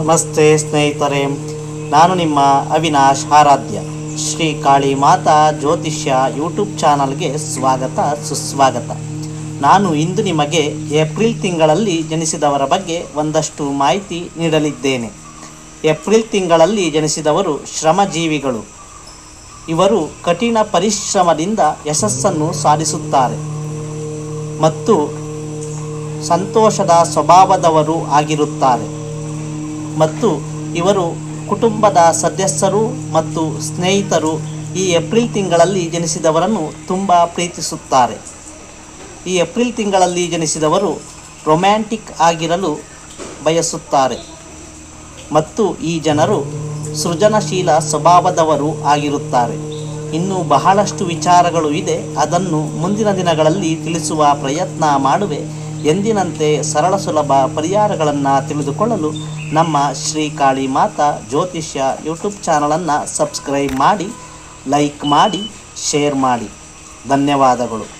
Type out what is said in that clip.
ನಮಸ್ತೆ ಸ್ನೇಹಿತರೆ, ನಾನು ನಿಮ್ಮ ಅವಿನಾಶ್ ಆರಾಧ್ಯ. ಶ್ರೀ ಕಾಳಿ ಮಾತಾ ಜ್ಯೋತಿಷ್ಯ ಯೂಟ್ಯೂಬ್ ಚಾನಲ್ಗೆ ಸ್ವಾಗತ, ಸುಸ್ವಾಗತ. ನಾನು ಇಂದು ನಿಮಗೆ ಏಪ್ರಿಲ್ ತಿಂಗಳಲ್ಲಿ ಜನಿಸಿದವರ ಬಗ್ಗೆ ಒಂದಷ್ಟು ಮಾಹಿತಿ ನೀಡಲಿದ್ದೇನೆ. ಏಪ್ರಿಲ್ ತಿಂಗಳಲ್ಲಿ ಜನಿಸಿದವರು ಶ್ರಮಜೀವಿಗಳು. ಇವರು ಕಠಿಣ ಪರಿಶ್ರಮದಿಂದ ಯಶಸ್ಸನ್ನು ಸಾಧಿಸುತ್ತಾರೆ. ಮತ್ತು ಸಂತೋಷದ ಸ್ವಭಾವದವರು ಆಗಿರುತ್ತಾರೆ. ಮತ್ತು ಇವರು ಕುಟುಂಬದ ಸದಸ್ಯರು ಮತ್ತು ಸ್ನೇಹಿತರು ಈ ಏಪ್ರಿಲ್ ತಿಂಗಳಲ್ಲಿ ಜನಿಸಿದವರನ್ನು ತುಂಬ ಪ್ರೀತಿಸುತ್ತಾರೆ. ಈ ಏಪ್ರಿಲ್ ತಿಂಗಳಲ್ಲಿ ಜನಿಸಿದವರು ರೊಮ್ಯಾಂಟಿಕ್ ಆಗಿರಲು ಬಯಸುತ್ತಾರೆ ಮತ್ತು ಈ ಜನರು ಸೃಜನಶೀಲ ಸ್ವಭಾವದವರು ಆಗಿರುತ್ತಾರೆ. ಇನ್ನೂ ಬಹಳಷ್ಟು ವಿಚಾರಗಳು ಇದೆ, ಅದನ್ನು ಮುಂದಿನ ದಿನಗಳಲ್ಲಿ ತಿಳಿಸುವ ಪ್ರಯತ್ನ ಮಾಡುವೆ. ಎಂದಿನಂತೆ ಸರಳ ಸುಲಭ ಪರಿಹಾರಗಳನ್ನು ತಿಳಿದುಕೊಳ್ಳಲು ನಮ್ಮ ಶ್ರೀ ಕಾಳಿ ಮಾತಾ ಜ್ಯೋತಿಷ್ಯ ಯೂಟ್ಯೂಬ್ ಚಾನಲನ್ನು ಸಬ್ಸ್ಕ್ರೈಬ್ ಮಾಡಿ, ಲೈಕ್ ಮಾಡಿ, ಶೇರ್ ಮಾಡಿ. ಧನ್ಯವಾದಗಳು.